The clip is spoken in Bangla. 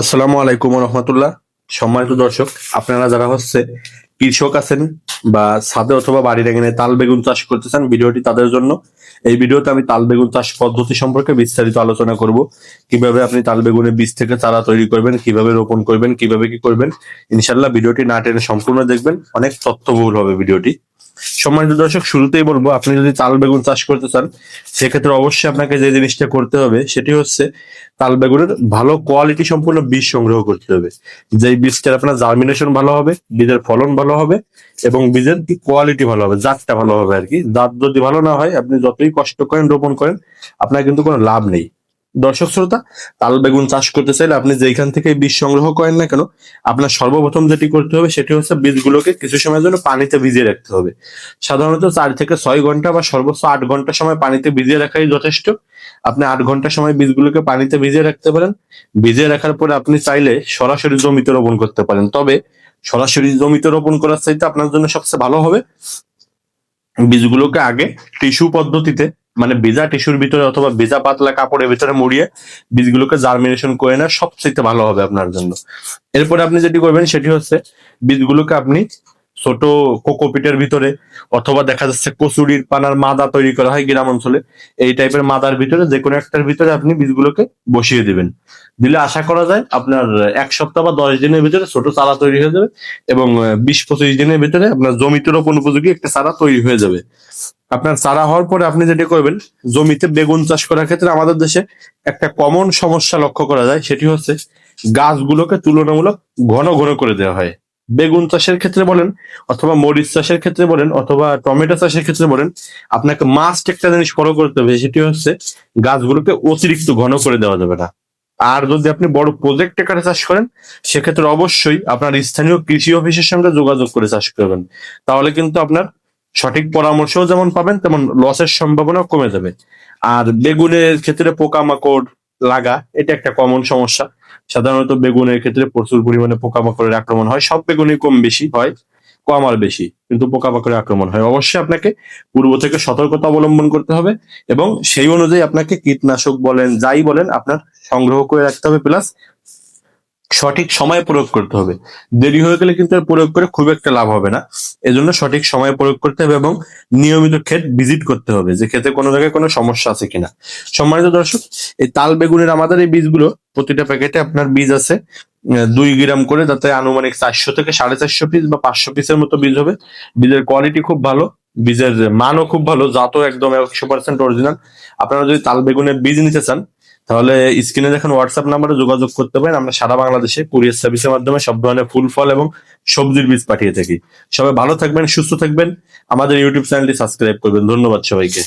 আসসালামু আলাইকুম রহমতুল্লাহ। সম্মানিত দর্শক, আপনারা যারা হচ্ছে কৃষক আছেন বা ছাদে অথবা বাড়ির এখানে তাল বেগুন চাষ করতে চান, ভিডিওটি তাদের জন্য। এই ভিডিওতে আমি তাল বেগুন চাষ পদ্ধতি সম্পর্কে বিস্তারিত আলোচনা করব। কীভাবে আপনি তাল বেগুনের বীজ থেকে চারা তৈরি করবেন, কীভাবে রোপণ করবেন, কীভাবে কি করবেন ইনশাল্লাহ ভিডিওটি না টেনে সম্পূর্ণ দেখবেন। অনেক তথ্যবহুল হবে ভিডিওটি। সম্মানিত দর্শক, শুরুতেই বলব, আপনি যদি তাল বেগুন চাষ করতে চান, সেক্ষেত্রে অবশ্যই আপনাকে যে জিনিসটা করতে হবে, সেটি হচ্ছে তাল বেগুনের ভালো কোয়ালিটি সম্পূর্ণ বীজ সংগ্রহ করতে হবে। যেই বীজটার আপনার জার্মিনেশন ভালো হবে, বীজের ফলন ভালো হবে এবং বীজের কোয়ালিটি ভালো হবে, জাতটা ভালো হবে আর কি। জাত যদি ভালো না হয়, আপনি যতই কষ্ট করেন, রোপণ করেন, আপনার কিন্তু কোনো লাভ নেই। দর্শক শ্রোতা, তাল বেগুন চাষ করতে চাইলে আপনি যেখান থেকে বীজ সংগ্রহ করেন না কেন, আপনার সর্বপ্রথম যেটি করতে হবে সেটি হচ্ছে বীজগুলোকে কিছু সময়ের জন্য পানিতে ভিজিয়ে রাখতে হবে। সাধারণত চার থেকে ছয় ঘণ্টা বা সর্বোচ্চ আট ঘণ্টা সময় পানিতে ভিজিয়ে রাখাই যথেষ্ট। আপনি আট ঘণ্টা সময় বীজগুলোকে পানিতে ভিজিয়ে রাখতে পারেন। ভিজিয়ে রাখার পরে আপনি চাইলে সরাসরি জমিতে রোপণ করতে পারেন। তবে সরাসরি জমিতে রোপণ করার চাইতে আপনার জন্য সবচেয়ে ভালো হবে বীজগুলোকে আগে টিস্যু পদ্ধতিতে মানে ভেজা টিস্যুর ভিতরে অথবা ভেজা পাতলা কাপড়ের ভিতরে মুড়িয়ে বীজগুলোকে জার্মিনেশন করে না সবচেয়ে ভালো হবে আপনার জন্য। এরপরে আপনি যেটি করবেন সেটি হচ্ছে বীজগুলোকে আপনি ছোট কোকোপিটের ভিতরে অথবা দেখা যাচ্ছে কচুরির পানার মাদা তৈরি করা হয় গ্রাম অঞ্চলে, এই টাইপের মাদার ভিতরে যে কোনো একটার ভিতরে আপনি বীজগুলোকে বসিয়ে দিবেন। দিলে আশা করা যায় আপনার এক সপ্তাহ বা দশ দিনের ভিতরে ছোট চারা তৈরি হয়ে যাবে এবং বিশ পঁচিশ দিনের ভিতরে আপনার জমিতে রোপণ উপযোগী একটা চারা তৈরি হয়ে যাবে। আপনার চারা হওয়ার পরে আপনি যেটা করবেন, জমিতে বেগুন চাষ করার ক্ষেত্রে আমাদের দেশে একটা কমন সমস্যা লক্ষ্য করা যায়, সেটি হচ্ছে গাছগুলোকে তুলনামূলক ঘন ঘন করে দেওয়া হয়। বেগুন চাষের ক্ষেত্রে বলেন অথবা মরিচ চাষের ক্ষেত্রে বলেন অথবা টমেটো চাষের ক্ষেত্রে বলেন, আপনাকে মাস্ট একটা জিনিস ফলো করতে হবে, সেটি হচ্ছে গাছগুলোকে অতিরিক্ত ঘন করে দেওয়া যাবে না। আর যদি আপনি বড় প্রজেক্ট আকারে চাষ করেন, সেক্ষেত্রে অবশ্যই আপনার স্থানীয় কৃষি অফিসের সঙ্গে যোগাযোগ করে চাষ করবেন। তাহলে কিন্তু আপনার সঠিক পরামর্শও যেমন পাবেন, তেমন লসের সম্ভাবনা কমে যাবে। আর বেগুনের ক্ষেত্রে পোকামাকড় লাগা, এটা একটা কমন সমস্যা। সাধারণত বেগুনের ক্ষেত্রে প্রচুর পরিমাণে পোকামাকড়ের আক্রমণ হয়। সব বেগুনই কম বেশি হয়, কম আর বেশি, কিন্তু পোকামাকড়ের আক্রমণ হয়। অবশ্যই আপনাকে পূর্ব থেকে সতর্কতা অবলম্বন করতে হবে এবং সেই অনুযায়ী আপনাকে কীটনাশক বলেন, যাই বলেন, আপনার সংগ্রহ করে রাখতে হবে। প্লাস সঠিক সময়ে প্রয়োগ করতে হবে। দেরি হয়ে গেলে কিন্তু প্রয়োগ করে খুব একটা লাভ হবে না। এজন্য সঠিক সময়ে প্রয়োগ করতে হবে এবং নিয়মিত ক্ষেত ভিজিট করতে হবে যে ক্ষেতে কোনো জায়গায় কোনো সমস্যা আছে কিনা। সম্মানিত দর্শক, এই তাল বেগুনের আমাদের এই বীজগুলো, প্রতিটা প্যাকেটে আপনার বীজ আছে দুই গ্রাম করে, তাতে আনুমানিক চারশো থেকে সাড়ে চারশো পিস বা পাঁচশো পিসের মতো বীজ হবে। বীজের কোয়ালিটি খুব ভালো, বীজের মানও খুব ভালো, জাতও একদম একশো পার্সেন্ট অরিজিনাল আপনারা যদি তাল বেগুনের বীজ নিতে চান তাহলে স্ক্রিনে দেখেন হোয়াটসঅ্যাপ নাম্বারে যোগাযোগ করতে পারেন। আমরা সারা বাংলাদেশে কুরিয়ার সার্ভিসের মাধ্যমে সব ধরনের ফুল ফল এবং সবজির বীজ পাঠিয়ে থাকি। সবাই ভালো থাকবেন, সুস্থ থাকবেন। আমাদের ইউটিউব চ্যানেলটি সাবস্ক্রাইব করবেন। ধন্যবাদ সবাইকে।